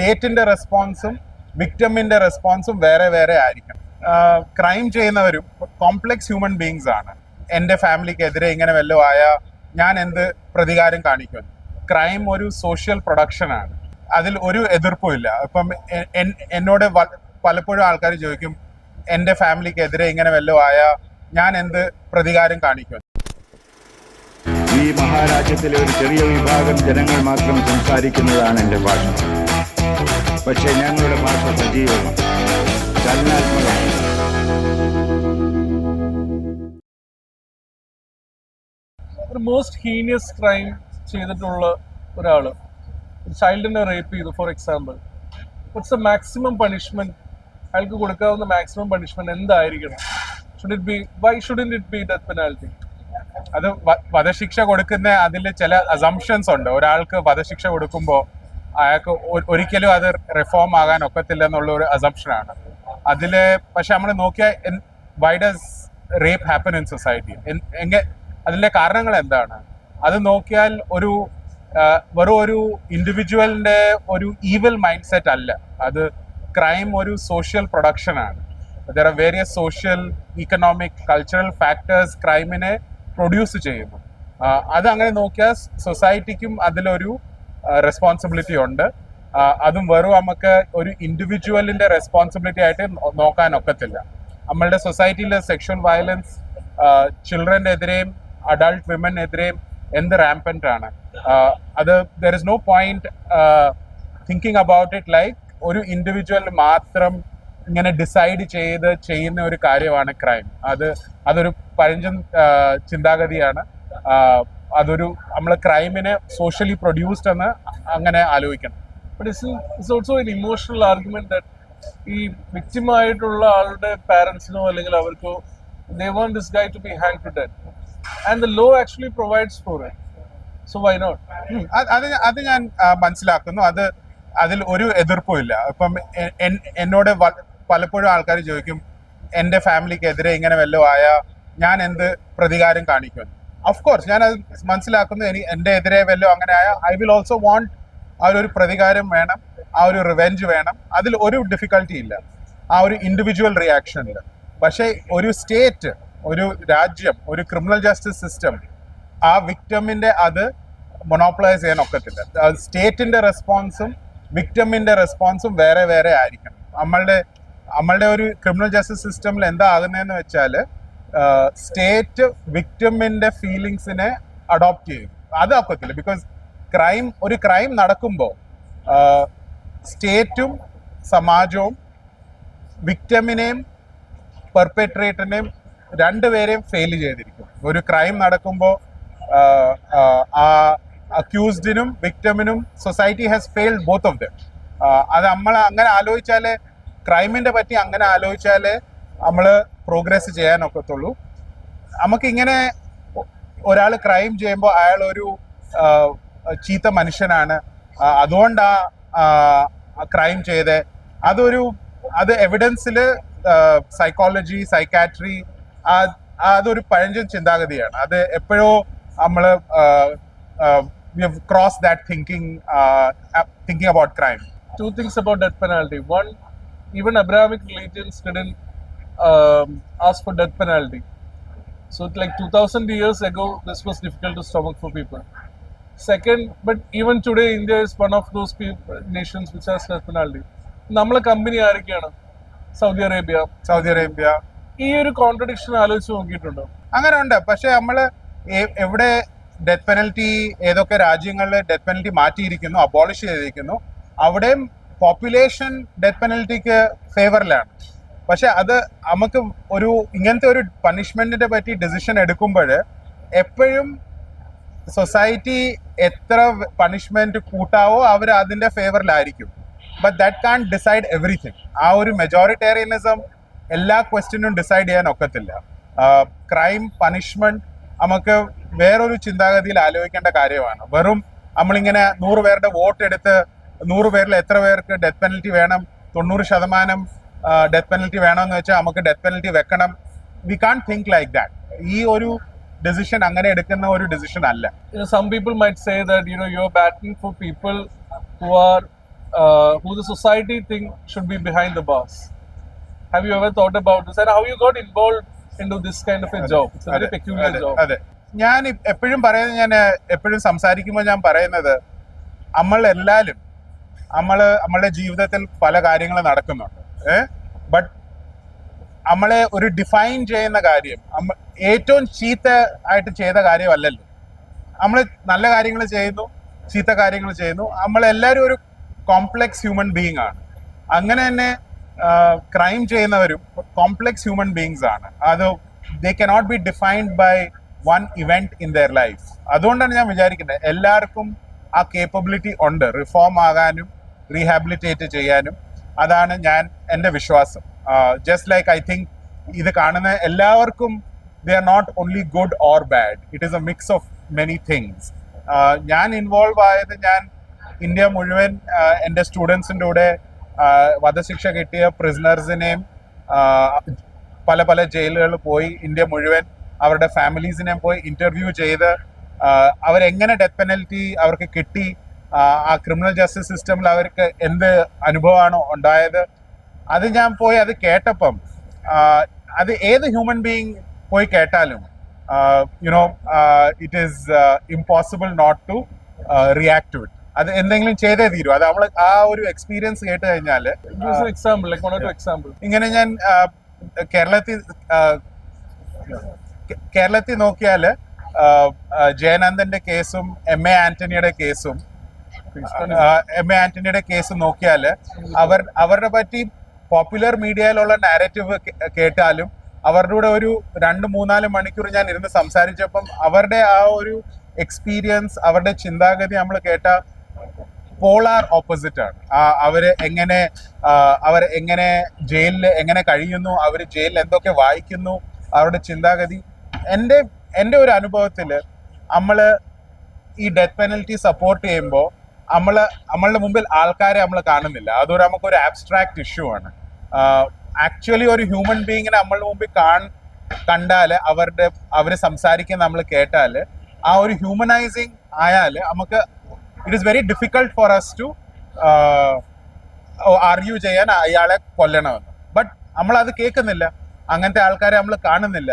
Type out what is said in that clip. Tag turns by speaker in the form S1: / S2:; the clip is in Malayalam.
S1: സ്റ്റേറ്റിന്റെ റെസ്പോൺസും വിക്ടമിന്റെ റെസ്പോൺസും വേറെ വേറെ ആയിരിക്കും ക്രൈം ചെയ്യുന്നവരും കോംപ്ലക്സ് ഹ്യൂമൻ ബീങ്സ് ആണ്. എന്റെ ഫാമിലിക്കെതിരെ ഇങ്ങനെ വല്ലതും ആയ ഞാൻ എന്ത് പ്രതികാരം കാണിക്കും? ക്രൈം ഒരു സോഷ്യൽ പ്രൊഡക്ഷനാണ് അതിൽ ഒരു എതിർപ്പും ഇല്ല. ഇപ്പം എന്നോട് പലപ്പോഴും ആൾക്കാർ ചോദിക്കും എന്റെ ഫാമിലിക്കെതിരെ ഇങ്ങനെ വല്ലതും ആയ ഞാൻ എന്ത് പ്രതികാരം കാണിക്കും?
S2: ഈ മഹാരാജ്യത്തിലെ ഒരു ചെറിയ വിഭാഗം ജനങ്ങൾ മാത്രം സംസാരിക്കുന്നതാണ് എന്റെ ഭാഷ. പക്ഷേ ഞങ്ങളുടെ ഭാഷ സജീവമാണ് ചലനാത്മകമാണ്
S3: മോസ്റ്റ് ഹീനിയസ് ക്രൈം ചെയ്തിട്ടുള്ള ഒരാൾ ചൈൽഡിനെ റേപ്പ് ചെയ്തു for example what's a maximum punishment അയാൾക്ക് കൊടുക്കാവുന്ന മാക്സിമം പണിഷ്മെന്റ് എന്തായിരിക്കണം? It be why shouldn't it be death penalty
S1: അത് വധശിക്ഷ കൊടുക്കുന്ന അതിൽ ചില അസംഷൻസ് ഉണ്ട്. ഒരാൾക്ക് വധശിക്ഷ കൊടുക്കുമ്പോൾ അയാൾക്ക് ഒരിക്കലും അത് റിഫോം ആകാൻ ഒക്കത്തില്ല എന്നുള്ള ഒരു അസംഷനാണ് അതിൽ പക്ഷെ നമ്മൾ നോക്കിയാൽ why does rape happen in society എങ്ങ അതിന്റെ കാരണങ്ങൾ എന്താണ്? അത് നോക്കിയാൽ ഒരു വെറും ഒരു ഇൻഡിവിജ്വലിന്റെ ഒരു ഈവൽ മൈൻഡ് സെറ്റ് അല്ല. അത് ക്രൈം ഒരു സോഷ്യൽ പ്രൊഡക്ഷൻ ആണ്. There are various social economic cultural factors ക്രൈമിനെ produce ചെയ്യുന്നു. അത് അങ്ങനെ നോക്കിയാൽ സൊസൈറ്റിക്കും അതിലൊരു റെസ്പോൺസിബിലിറ്റി ഉണ്ട്. അതും വെറും നമുക്ക് ഒരു ഇൻഡിവിജ്വലിന്റെ റെസ്പോൺസിബിലിറ്റി ആയിട്ട് നോക്കാൻ ഒക്കത്തില്ല. നമ്മളുടെ സൊസൈറ്റിയിലെ സെക്ഷൽ വയലൻസ് ചിൽഡ്രന്റെ എതിരെയും അഡൾട്ട് വിമനെതിരെയും എന്ത് റാമ്പന്റ് ആണ്. അത് there is no point thinking about it like ഒരു ഇൻഡിവിജ്വൽ മാത്രം ഇങ്ങനെ ഡിസൈഡ് ചെയ്ത് ചെയ്യുന്ന ഒരു കാര്യമാണ് ക്രൈം അത് അതൊരു പഴഞ്ചൻ ചിന്താഗതിയാണ്. അതൊരു നമ്മൾ ക്രൈമിനെ സോഷ്യലി പ്രൊഡ്യൂസ്ഡ് എന്ന് അങ്ങനെ ആലോചിക്കണം.
S3: It's also an emotional argument ഈ victim ആയിട്ടുള്ള ആളുടെ പാരൻസിനോ അല്ലെങ്കിൽ അവർക്കോ this guy to be hang to death and the law actually provides for so why not.
S1: അത് അത് ഞാൻ- മനസ്സിലാക്കുന്നു. അത് അതിൽ ഒരു എതിർപ്പും ഇല്ല. ഇപ്പം എന്നോട് പലപ്പോഴും ആൾക്കാർ ചോദിക്കും എന്റെ ഫാമിലിക്കെതിരെ ഇങ്ങനെ വല്ലതും ആയാൽ ഞാൻ എന്ത് പ്രതികാരം കാണിക്കും? ഓഫ് കോഴ്സ് ഞാൻ അത് മനസ്സിലാക്കുന്നു. എനിക്ക് എന്റെ എതിരെ വല്ലതും അങ്ങനെ ആയ ഐ വിൽ ഓൾസോ വാണ്ട് ആ ഒരു പ്രതികാരം വേണം ആ ഒരു റിവെഞ്ച് വേണം. അതിൽ ഒരു ഡിഫിക്കൽട്ടി ഇല്ല. ആ ഒരു ഇൻഡിവിജ്വൽ റിയാക്ഷൻ റിയാക്ഷനിൽ പക്ഷേ ഒരു സ്റ്റേറ്റ് ഒരു രാജ്യം ഒരു ക്രിമിനൽ ജസ്റ്റിസ് സിസ്റ്റം ആ വിക്ടമിന്റെ അത് മൊണോപ്ലൈസ് ചെയ്യാൻ ഒക്കത്തില്ല. സ്റ്റേറ്റിന്റെ റെസ്പോൺസും വിക്ടമിന്റെ റെസ്പോൺസും വേറെ വേറെ ആയിരിക്കണം. നമ്മളുടെ നമ്മളുടെ ഒരു ക്രിമിനൽ ജസ്റ്റിസ് സിസ്റ്റമിൽ എന്താ ആകുന്നതെന്ന് വെച്ചാൽ സ്റ്റേറ്റ് വിക്ടിമിന്റെ ഫീലിങ്സിനെ അഡോപ്റ്റ് ചെയ്യും. അത് ഒക്കത്തില്ല. ബിക്കോസ് ക്രൈം ഒരു ക്രൈം നടക്കുമ്പോൾ സ്റ്റേറ്റും സമാജവും വിക്ടമിനെയും പെർപെട്രേറ്ററിനെയും രണ്ടുപേരെയും ഫെയിൽ ചെയ്തിരിക്കും. ഒരു ക്രൈം നടക്കുമ്പോൾ ആ അക്യൂസ്ഡിനും വിക്ടമിനും society has failed both of them അത് നമ്മൾ അങ്ങനെ ആലോചിച്ചാൽ ക്രൈമിന്റെ പറ്റി അങ്ങനെ ആലോചിച്ചാൽ നമ്മൾ പ്രോഗ്രസ് ചെയ്യാനൊക്കത്തുള്ളൂ. നമുക്കിങ്ങനെ ഒരാൾ ക്രൈം ചെയ്യുമ്പോൾ അയാൾ ഒരു ചീത്ത മനുഷ്യനാണ്. അതുകൊണ്ടാ ക്രൈം ചെയ്ത്. അതൊരു അത് എവിഡൻസിൽ സൈക്കോളജി സൈക്കാട്രി അതൊരു പഴഞ്ചൻ ചിന്താഗതിയാണ്. അത് എപ്പോഴോ നമ്മൾ cross that thinking thinking about crime
S3: to things about death penalty one even Abrahamic religions didn't um, ask for death penalty. So, it's like 2000 years ago, this was difficult to stomach for people. Second, but even today, India is one of those people, nations which has death penalty. നമ്മളെ കമ്പനി ആരൊക്കെയാണ് സൗദി അറേബ്യ
S1: സൗദി അറേബ്യ
S3: ഈ ഒരു കോൺട്രഡിക്ഷൻ ആലോചിച്ച് നോക്കിയിട്ടുണ്ടോ
S1: അങ്ങനെ ഉണ്ട് പക്ഷെ നമ്മൾ എവിടെ ഡെത്ത് പെനൽറ്റി ഏതൊക്കെ രാജ്യങ്ങളിൽ ഡെത്ത് പെനൽറ്റി മാറ്റിയിരിക്കുന്നു അബോളിഷ് ചെയ്തിരിക്കുന്നു അവിടെയും പോപ്പുലേഷൻ ഡെത്ത് പെനൽറ്റിക്ക് ഫേവറിലാണ് പക്ഷെ അത് നമുക്ക് ഒരു ഇങ്ങനത്തെ ഒരു പണിഷ്മെന്റിനെ പറ്റി ഡിസിഷൻ എടുക്കുമ്പോൾ എപ്പോഴും സൊസൈറ്റി എത്ര പണിഷ്മെന്റ് കൂട്ടാവോ അവർ അതിന്റെ ഫേവറിലായിരിക്കും but that can decide everything ആ ഒരു മെജോറിറ്റേറിയനിസം എല്ലാ ക്വസ്റ്റ്യനും ഡിസൈഡ് ചെയ്യാൻ ഒക്കത്തില്ല. ക്രൈം പണിഷ്മെന്റ് നമുക്ക് വേറൊരു ചിന്താഗതിയിൽ ആലോചിക്കേണ്ട കാര്യമാണ്. വെറും നമ്മളിങ്ങനെ നൂറ് പേരുടെ വോട്ട് എടുത്ത് നൂറ് പേരിൽ എത്ര പേർക്ക് ഡെത്ത് പെനൽറ്റി വേണം തൊണ്ണൂറ് ശതമാനം ഡെത്ത് പെനൽറ്റി വേണമെന്ന് വെച്ചാൽ നമുക്ക് ഡെത്ത് പെനൽറ്റി വെക്കണം we can think like that ഈ ഒരു ഡിസിഷൻ അങ്ങനെ എടുക്കുന്ന ഒരു ഡിസിഷൻ അല്ല
S3: know, some people might say that you know you're batting for people who are uh, who the society think should be behind the bars. Have you ever thought about this and how you got involved into this kind of a job? It's a very
S1: അതെ,
S3: peculiar
S1: അതെ, ഞാൻ എപ്പോഴും പറയുന്നത് ഞാൻ എപ്പോഴും സംസാരിക്കുമ്പോൾ ഞാൻ പറയുന്നത് നമ്മൾ എല്ലാവരും നമ്മൾ നമ്മളുടെ ജീവിതത്തിൽ പല കാര്യങ്ങൾ നടക്കുന്നുണ്ട് ബട്ട് നമ്മളെ ഒരു ഡിഫൈൻ ചെയ്യുന്ന കാര്യം ഏറ്റവും ചീത്ത ആയിട്ട് ചെയ്ത കാര്യമല്ലല്ലോ. നമ്മൾ നല്ല കാര്യങ്ങൾ ചെയ്യുന്നു ചീത്ത കാര്യങ്ങൾ ചെയ്യുന്നു. നമ്മളെല്ലാവരും ഒരു കോംപ്ലക്സ് ഹ്യൂമൻ ബീങ് ആണ്. അങ്ങനെ തന്നെ ക്രൈം ചെയ്യുന്നവരും കോംപ്ലക്സ് ഹ്യൂമൻ ബീങ്സ് ആണ്. അത് they cannot be defined by one event in their life അതുകൊണ്ടാണ് ഞാൻ വിചാരിക്കുന്നത് എല്ലാവർക്കും ആ കേപ്പബിലിറ്റി ഉണ്ട്. റിഫോം ആകാനും റീഹാബിലിറ്റേറ്റ് ചെയ്യാനും. അതാണ് ഞാൻ എന്റെ വിശ്വാസം. ജസ്റ്റ് ലൈക്ക് ഐ തിങ്ക് ഇത് കാണുന്ന എല്ലാവർക്കും they are not only good or bad it is a mix of many things ഞാൻ ഇൻവോൾവ് ആയത് ഞാൻ ഇന്ത്യ മുഴുവൻ എന്റെ സ്റ്റുഡൻസിന്റെ കൂടെ വധശിക്ഷ കിട്ടിയ പ്രിസണേഴ്സിനെയും പല പല ജയിലുകളിൽ പോയി ഇന്ത്യ മുഴുവൻ അവരുടെ ഫാമിലീസിനെയും പോയി ഇന്റർവ്യൂ ചെയ്ത് അവരെങ്ങനെ ഡെത്ത് പെനൽറ്റി അവർക്ക് കിട്ടി ആ ക്രിമിനൽ ജസ്റ്റിസ് സിസ്റ്റമിൽ അവർക്ക് എന്ത് അനുഭവമാണോ ഉണ്ടായത് അത് ഞാൻ പോയി അത് കേട്ടപ്പം അത് ഏത് ഹ്യൂമൻ ബീങ് പോയി കേട്ടാലും you know it is impossible not to react to it അത് എന്തെങ്കിലും ചെയ്തേ തീരൂ. അത് നമ്മൾ ആ ഒരു എക്സ്പീരിയൻസ് കേട്ട് കഴിഞ്ഞാൽ
S3: എക്സാമ്പിൾ examples.
S1: ഇങ്ങനെ ഞാൻ കേരളത്തിൽ കേരളത്തിൽ നോക്കിയാൽ ജയനന്ദന്റെ കേസും എം എ ആന്റണിയുടെ കേസും എം എ ആന്റണിയുടെ കേസ് നോക്കിയാൽ അവർ അവരുടെ പറ്റി പോപ്പുലർ മീഡിയയിലുള്ള നാരറ്റീവ് കേട്ടാലും അവരുടെ കൂടെ ഒരു രണ്ട് മൂന്നാൽ മണിക്കൂർ ഞാൻ ഇരുന്ന് സംസാരിച്ചപ്പം അവരുടെ ആ ഒരു എക്സ്പീരിയൻസ് അവരുടെ ചിന്താഗതി നമ്മൾ കേട്ട പോളാർ ഓപ്പോസിറ്റ് ആണ്. ആ, അവർ എങ്ങനെ അവർ എങ്ങനെ ജയിലിൽ എങ്ങനെ കഴിയുന്നു അവർ ജയിലിൽ എന്തൊക്കെ വായിക്കുന്നു അവരുടെ ചിന്താഗതി. എന്റെ എന്റെ ഒരു അനുഭവത്തിൽ നമ്മൾ ഈ ഡെത്ത് പെനൽറ്റി സപ്പോർട്ട് ചെയ്യുമ്പോൾ നമ്മൾ നമ്മളുടെ മുമ്പിൽ ആൾക്കാരെ നമ്മൾ കാണുന്നില്ല. അതൊരു നമുക്കൊരു ആബ്സ്ട്രാക്ട് ഇഷ്യൂ ആണ്. ആക്ച്വലി ഒരു ഹ്യൂമൻ ബീങ്ങിനെ നമ്മളുടെ മുമ്പിൽ കാൺ കണ്ടാൽ അവരുടെ അവർ സംസാരിക്കുന്ന നമ്മൾ കേട്ടാൽ ആ ഒരു ഹ്യൂമനൈസിങ് ആയാൽ നമുക്ക് it is very difficult for us to argue ചെയ്യാൻ അയാളെ കൊല്ലണമെന്ന്. ബട്ട് നമ്മൾ അത് കേൾക്കുന്നില്ല. അങ്ങനത്തെ ആൾക്കാരെ നമ്മൾ കാണുന്നില്ല.